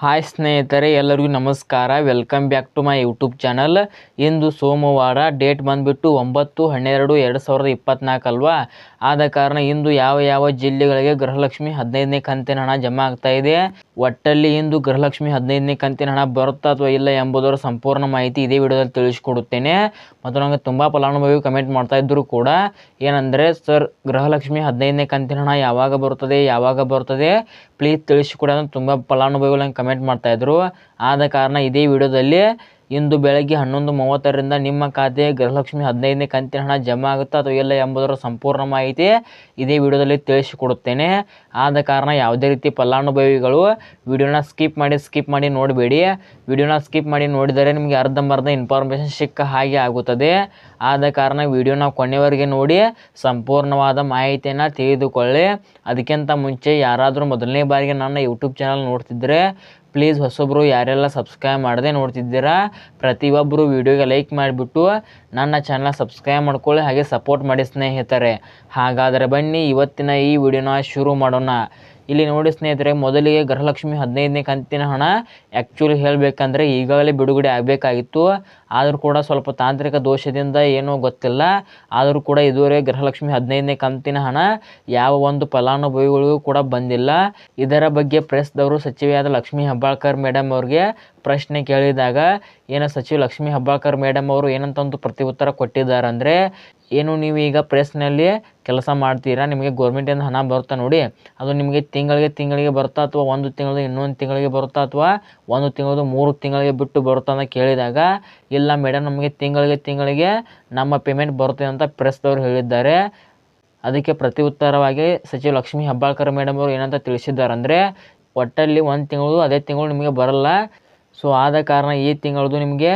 Hi ಸ್ನೇಹಿತರೆ, ಎಲ್ಲರಿಗೂ ನಮಸ್ಕಾರ. Welcome back to my YouTube channel ಇಂದು ಸೋಮವಾರ ಡೇಟ್ ಬಂದುಬಿಟ್ಟು ಒಂಬತ್ತು ಹನ್ನೆರಡು ಎರಡು ಸಾವಿರದ ಇಪ್ಪತ್ನಾಲ್ಕು ಅಲ್ವಾ? ಆದ ಕಾರಣ ಇಂದು ಯಾವ ಯಾವ ಜಿಲ್ಲೆಗಳಿಗೆ ಗೃಹಲಕ್ಷ್ಮಿ ಹದಿನೈದನೇ ಕಂತಿನ ಹಣ ಜಮಾ ಆಗ್ತಾ ಇದೆ? ಒಟ್ಟಲ್ಲಿ ಇಂದು ಗೃಹಲಕ್ಷ್ಮಿ ಹದಿನೈದನೇ ಕಂತಿನ ಹಣ ಬರುತ್ತಾ ಅಥವಾ ಇಲ್ಲ ಎಂಬುದರ ಸಂಪೂರ್ಣ ಮಾಹಿತಿ ಇದೇ ವಿಡಿಯೋದಲ್ಲಿ ತಿಳಿಸಿಕೊಡುತ್ತೇನೆ. ಮತ್ತು ನನಗೆ ತುಂಬ ಫಲಾನುಭವಿ ಕಮೆಂಟ್ ಮಾಡ್ತಾ ಇದ್ದರು ಕೂಡ ಏನಂದರೆ, ಸರ್, ಗೃಹಲಕ್ಷ್ಮಿ ಹದಿನೈದನೇ ಕಂತಿನ ಹಣ ಯಾವಾಗ ಬರುತ್ತದೆ ಯಾವಾಗ ಬರುತ್ತದೆ? ಪ್ಲೀಸ್ ತಿಳಿಸಿಕೊಡಿ ತುಂಬ ಫಲಾನುಭವಿಗಳು ನಂಗೆ ಕಮೆಂಟ್ ಮಾಡ್ತಾಯಿದ್ರು ಆದ ಕಾರಣ ಇದೇ ವಿಡಿಯೋದಲ್ಲಿ ಇಂದು ಬೆಳಗ್ಗೆ ಹನ್ನೊಂದು ಮೂವತ್ತರಿಂದ ನಿಮ್ಮ ಖಾತೆಗೆ ಗೃಹಲಕ್ಷ್ಮಿ ಹದಿನೈದನೇ ಕಂತಿನ ಹಣ ಜಮಾ ಆಗುತ್ತಾ ಅಥವಾ ಇಲ್ಲ ಎಂಬುದರ ಸಂಪೂರ್ಣ ಮಾಹಿತಿ ಇದೇ ವಿಡಿಯೋದಲ್ಲಿ ತಿಳಿಸಿಕೊಡುತ್ತೇನೆ. ಆದ ಕಾರಣ ಯಾವುದೇ ರೀತಿ ಫಲಾನುಭವಿಗಳು ವಿಡಿಯೋನ ಸ್ಕಿಪ್ ಮಾಡಿ ಸ್ಕಿಪ್ ಮಾಡಿ ನೋಡಬೇಡಿ. ವಿಡಿಯೋನ ಸ್ಕಿಪ್ ಮಾಡಿ ನೋಡಿದರೆ ನಿಮಗೆ ಅರ್ಧಂಬರ್ಧ ಇನ್ಫಾರ್ಮೇಷನ್ ಸಿಕ್ಕ ಹಾಗೆ ಆಗುತ್ತದೆ. ಆದ ಕಾರಣ ವಿಡಿಯೋನ ಕೊನೆಯವರೆಗೆ ನೋಡಿ, ಸಂಪೂರ್ಣವಾದ ಮಾಹಿತಿಯನ್ನು ತಿಳಿದುಕೊಳ್ಳಿ. ಅದಕ್ಕಿಂತ ಮುಂಚೆ ಯಾರಾದರೂ ಮೊದಲನೇ ಬಾರಿಗೆ ನನ್ನ ಯೂಟ್ಯೂಬ್ ಚಾನಲ್ ನೋಡ್ತಿದ್ದರೆ ಪ್ಲೀಸ್ ಹೊಸೊಬ್ಬರು ಯಾರೆಲ್ಲ ಸಬ್ಸ್ಕ್ರೈಬ್ ಮಾಡದೆ ನೋಡ್ತಿದ್ದೀರಾ, ಪ್ರತಿಯೊಬ್ಬರು ವಿಡಿಯೋಗೆ ಲೈಕ್ ಮಾಡಿಬಿಟ್ಟು ನನ್ನ ಚಾನಲ್ ಸಬ್ಸ್ಕ್ರೈಬ್ ಮಾಡ್ಕೊಳ್ಳಿ, ಹಾಗೆ ಸಪೋರ್ಟ್ ಮಾಡಿ ಸ್ನೇಹಿತರೆ. ಹಾಗಾದರೆ ಬನ್ನಿ, ಇವತ್ತಿನ ಈ ವಿಡಿಯೋನ ಶುರು ಮಾಡೋಣ. ಇಲ್ಲಿ ನೋಡಿ ಸ್ನೇಹಿತರೆ, ಮೊದಲಿಗೆ ಗೃಹಲಕ್ಷ್ಮಿ ಹದಿನೈದನೇ ಕಂತಿನ ಹಣ ಆ್ಯಕ್ಚುಲಿ ಹೇಳಬೇಕಂದ್ರೆ ಈಗಾಗಲೇ ಬಿಡುಗಡೆ ಆಗಬೇಕಾಗಿತ್ತು. ಆದರೂ ಕೂಡ ಸ್ವಲ್ಪ ತಾಂತ್ರಿಕ ದೋಷದಿಂದ ಏನೋ ಗೊತ್ತಿಲ್ಲ. ಆದರೂ ಕೂಡ ಇದುವರೆಗೆ ಗೃಹಲಕ್ಷ್ಮಿ ಹದಿನೈದನೇ ಕಂತಿನ ಹಣ ಯಾವ ಒಂದು ಫಲಾನುಭವಿಗಳಿಗೂ ಕೂಡ ಬಂದಿಲ್ಲ. ಇದರ ಬಗ್ಗೆ ಪ್ರೆಸ್ದವರು ಸಚಿವೆಯಾದ ಲಕ್ಷ್ಮೀ ಹೆಬ್ಬಾಳ್ಕರ್ ಮೇಡಮ್ ಅವ್ರಿಗೆ ಪ್ರಶ್ನೆ ಕೇಳಿದಾಗ ಏನು ಸಚಿವ ಲಕ್ಷ್ಮೀ ಹೆಬ್ಬಾಳ್ಕರ್ ಮೇಡಮ್ ಅವರು ಏನಂತ ಒಂದು ಉತ್ತರ ಕೊಟ್ಟಿದ್ದಾರೆ ಅಂದರೆ ಏನು ನೀವು ಈಗ ಪ್ರೆಸ್ನಲ್ಲಿ ಕೆಲಸ ಮಾಡ್ತೀರಾ, ನಿಮಗೆ ಗೌರ್ಮೆಂಟಿಂದ ಹಣ ಬರುತ್ತಾ ನೋಡಿ, ಅದು ನಿಮಗೆ ತಿಂಗಳಿಗೆ ತಿಂಗಳಿಗೆ ಬರುತ್ತಾ ಅಥವಾ ಒಂದು ತಿಂಗಳಿಗೆ ಇನ್ನೊಂದು ತಿಂಗಳಿಗೆ ಬರುತ್ತಾ ಅಥವಾ ಒಂದು ತಿಂಗಳದು ಮೂರು ತಿಂಗಳಿಗೆ ಬಿಟ್ಟು ಬರುತ್ತಾ ಅಂತ ಕೇಳಿದಾಗ, ಇಲ್ಲ ಮೇಡಮ್ ನಮಗೆ ತಿಂಗಳಿಗೆ ತಿಂಗಳಿಗೆ ನಮ್ಮ ಪೇಮೆಂಟ್ ಬರುತ್ತೆ ಅಂತ ಪ್ರೆಸ್ದವ್ರು ಹೇಳಿದ್ದಾರೆ. ಅದಕ್ಕೆ ಪ್ರತಿ ಉತ್ತರವಾಗಿ ಸಚಿವ ಲಕ್ಷ್ಮೀ ಹೆಬ್ಬಾಳ್ಕರ್ ಮೇಡಮ್ ಅವರು ಏನಂತ ತಿಳಿಸಿದ್ದಾರೆ ಅಂದರೆ ಒಟ್ಟಲ್ಲಿ ಒಂದು ತಿಂಗಳು ಅದೇ ತಿಂಗಳು ನಿಮಗೆ ಬರಲ್ಲ. ಸೊ ಆದ ಕಾರಣ ಈ ತಿಂಗಳದು ನಿಮಗೆ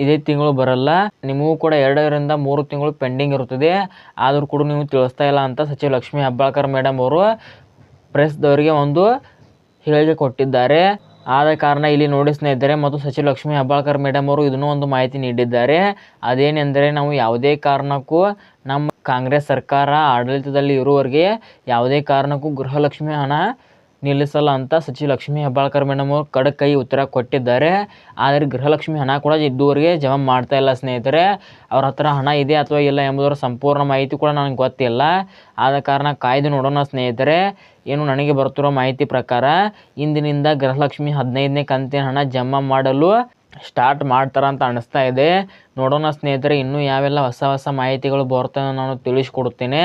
ಇದೇ ತಿಂಗಳು ಬರಲ್ಲ. ನಿಮಗೂ ಕೂಡ ಎರಡರಿಂದ ಮೂರು ತಿಂಗಳು ಪೆಂಡಿಂಗ್ ಇರುತ್ತದೆ. ಆದರೂ ಕೂಡ ನೀವು ತಿಳಿಸ್ತಾ ಇಲ್ಲ ಅಂತ ಸಚಿವ ಲಕ್ಷ್ಮೀ ಹೆಬ್ಬಾಳ್ಕರ್ ಮೇಡಮ್ ಅವರು ಪ್ರೆಸ್ದವರಿಗೆ ಒಂದು ಹೇಳಿಕೆ ಕೊಟ್ಟಿದ್ದಾರೆ. ಆದ ಕಾರಣ ಇಲ್ಲಿ ನೋಡಿ ಇದ್ದಾರೆ ಮತ್ತು ಸಚಿವ ಲಕ್ಷ್ಮೀ ಹೆಬ್ಬಾಳ್ಕರ್ ಮೇಡಮ್ ಅವರು ಇದನ್ನೂ ಒಂದು ಮಾಹಿತಿ ನೀಡಿದ್ದಾರೆ. ಅದೇನೆಂದರೆ ನಾವು ಯಾವುದೇ ಕಾರಣಕ್ಕೂ ನಮ್ಮ ಕಾಂಗ್ರೆಸ್ ಸರ್ಕಾರ ಆಡಳಿತದಲ್ಲಿ ಇರುವವರಿಗೆ ಯಾವುದೇ ಕಾರಣಕ್ಕೂ ಗೃಹಲಕ್ಷ್ಮಿ ಹಣ ನಿಲ್ಲಿಸಲ್ಲ ಅಂತ ಸಚಿವ ಲಕ್ಷ್ಮೀ ಹೆಬ್ಬಾಳ್ಕರ್ ಮೇಡಮ್ ಅವರು ಖಡಕ್ ಕೈ ಉತ್ತರ ಕೊಟ್ಟಿದ್ದಾರೆ. ಆದರೆ ಗೃಹಲಕ್ಷ್ಮಿ ಹಣ ಕೂಡ ಇದುವರೆಗೆ ಜಮಾ ಮಾಡ್ತಾ ಇಲ್ಲ ಸ್ನೇಹಿತರೆ. ಅವ್ರ ಹತ್ರ ಹಣ ಇದೆ ಅಥವಾ ಇಲ್ಲ ಎಂಬುದರ ಸಂಪೂರ್ಣ ಮಾಹಿತಿ ಕೂಡ ನನಗೆ ಗೊತ್ತಿಲ್ಲ. ಆದ ಕಾರಣ ಕಾಯ್ದು ನೋಡೋಣ ಸ್ನೇಹಿತರೆ. ಏನು ನನಗೆ ಬರ್ತಿರೋ ಮಾಹಿತಿ ಪ್ರಕಾರ ಇಂದಿನಿಂದ ಗೃಹಲಕ್ಷ್ಮಿ ಹದಿನೈದನೇ ಕಂತಿನ ಹಣ ಜಮಾ ಮಾಡಲು ಸ್ಟಾರ್ಟ್ ಮಾಡ್ತಾರೆ ಅಂತ ಅನ್ನಿಸ್ತಾ ಇದೆ. ನೋಡೋಣ ಸ್ನೇಹಿತರೆ, ಇನ್ನೂ ಯಾವೆಲ್ಲ ಹೊಸ ಹೊಸ ಮಾಹಿತಿಗಳು ಬರ್ತವೆ ನಾನು ತಿಳಿಸ್ಕೊಡ್ತೀನಿ.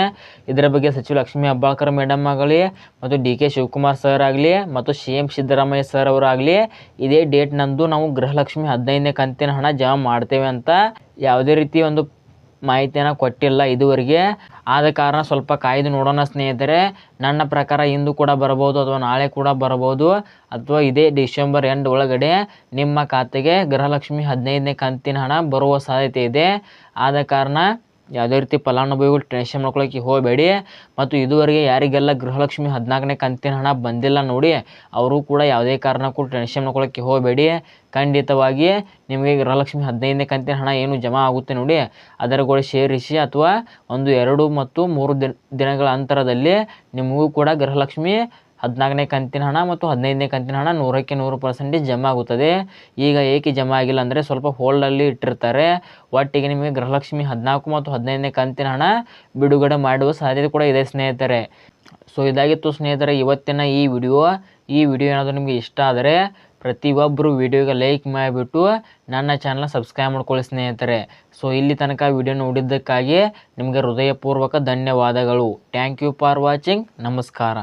ಇದರ ಬಗ್ಗೆ ಸಚಿವ ಲಕ್ಷ್ಮೀ ಹೆಬ್ಬಾಳ್ಕರ್ ಮೇಡಮ್ ಆಗಲಿ, ಮತ್ತು ಡಿ ಕೆ ಶಿವಕುಮಾರ್ ಸರ್ ಆಗಲಿ, ಮತ್ತು ಸಿ ಎಂ ಸಿದ್ದರಾಮಯ್ಯ ಸರ್ ಅವರಾಗಲಿ ಇದೇ ಡೇಟ್ನಂದು ನಾವು ಗೃಹಲಕ್ಷ್ಮಿ ಹದಿನೈದನೇ ಕಂತಿನ ಹಣ ಜಮಾ ಮಾಡ್ತೇವೆ ಅಂತ ಯಾವುದೇ ರೀತಿ ಒಂದು ಮಾಹಿತಿಯನ್ನು ಕೊಟ್ಟಿಲ್ಲ ಇದುವರೆಗೆ. ಆದ ಕಾರಣ ಸ್ವಲ್ಪ ಕಾಯ್ದು ನೋಡೋಣ ಸ್ನೇಹಿತರೆ. ನನ್ನ ಪ್ರಕಾರ ಇಂದು ಕೂಡ ಬರಬಹುದು ಅಥವಾ ನಾಳೆ ಕೂಡ ಬರಬಹುದು ಅಥವಾ ಇದೇ ಡಿಸೆಂಬರ್ ಎಂಡ್ ಒಳಗಡೆ ನಿಮ್ಮ ಖಾತೆಗೆ ಗೃಹಲಕ್ಷ್ಮಿ ಹದಿನೈದನೇ ಕಂತಿನ ಹಣ ಬರುವ ಸಾಧ್ಯತೆ ಇದೆ. ಆದ ಕಾರಣ ಯಾವುದೇ ರೀತಿ ಫಲಾನುಭವಿಗಳು ಟೆನ್ಷನ್ ಮಾಡ್ಕೊಳಕ್ಕೆ ಹೋಗಬೇಡಿ. ಮತ್ತು ಇದುವರೆಗೆ ಯಾರಿಗೆಲ್ಲ ಗೃಹಲಕ್ಷ್ಮಿ ಹದಿನಾಲ್ಕನೇ ಕಂತಿನ ಹಣ ಬಂದಿಲ್ಲ ನೋಡಿ, ಅವರು ಕೂಡ ಯಾವುದೇ ಕಾರಣಕ್ಕೂ ಟೆನ್ಷನ್ ಮಾಡ್ಕೊಳಕ್ಕೆ ಹೋಗಬೇಡಿ. ಖಂಡಿತವಾಗಿ ನಿಮಗೆ ಗೃಹಲಕ್ಷ್ಮಿ ಹದಿನೈದನೇ ಕಂತಿನ ಹಣ ಏನು ಜಮಾ ಆಗುತ್ತೆ ನೋಡಿ, ಅದರ ಕೂಡ ಸೇರಿಸಿ ಅಥವಾ ಒಂದು ಎರಡು ಮತ್ತು ಮೂರು ದಿನ ದಿನಗಳ ಅಂತರದಲ್ಲಿ ನಿಮಗೂ ಕೂಡ ಗೃಹಲಕ್ಷ್ಮಿ ಹದಿನಾಲ್ಕನೇ ಕಂತಿನ ಹಣ ಮತ್ತು ಹದಿನೈದನೇ ಕಂತಿನ ಹಣ ನೂರಕ್ಕೆ ನೂರು ಪರ್ಸೆಂಟೇಜ್ ಜಮಾ ಆಗುತ್ತದೆ. ಈಗ ಏಕೆ ಜಮಾ ಆಗಿಲ್ಲ ಅಂದರೆ ಸ್ವಲ್ಪ ಹೋಲ್ಡಲ್ಲಿ ಇಟ್ಟಿರ್ತಾರೆ. ಒಟ್ಟಿಗೆ ನಿಮಗೆ ಗೃಹಲಕ್ಷ್ಮಿ ಹದಿನಾಲ್ಕು ಮತ್ತು ಹದಿನೈದನೇ ಕಂತಿನ ಹಣ ಬಿಡುಗಡೆ ಮಾಡುವ ಸಾಧ್ಯತೆ ಕೂಡ ಇದೆ ಸ್ನೇಹಿತರೆ. ಸೊ ಇದಾಗಿತ್ತು ಸ್ನೇಹಿತರೆ, ಇವತ್ತಿನ ಈ ವಿಡಿಯೋ ಈ ವಿಡಿಯೋ ಏನಾದರೂ ನಿಮಗೆ ಇಷ್ಟ ಆದರೆ ಪ್ರತಿಯೊಬ್ಬರು ವಿಡಿಯೋಗೆ ಲೈಕ್ ಮಾಡಿಬಿಟ್ಟು ನನ್ನ ಚಾನಲ್ನ ಸಬ್ಸ್ಕ್ರೈಬ್ ಮಾಡ್ಕೊಳ್ಳಿ ಸ್ನೇಹಿತರೆ. ಸೊ ಇಲ್ಲಿ ತನಕ ವಿಡಿಯೋ ನೋಡಿದ್ದಕ್ಕಾಗಿ ನಿಮಗೆ ಹೃದಯಪೂರ್ವಕ ಧನ್ಯವಾದಗಳು. ಥ್ಯಾಂಕ್ ಯು ಫಾರ್ ವಾಚಿಂಗ್ ನಮಸ್ಕಾರ.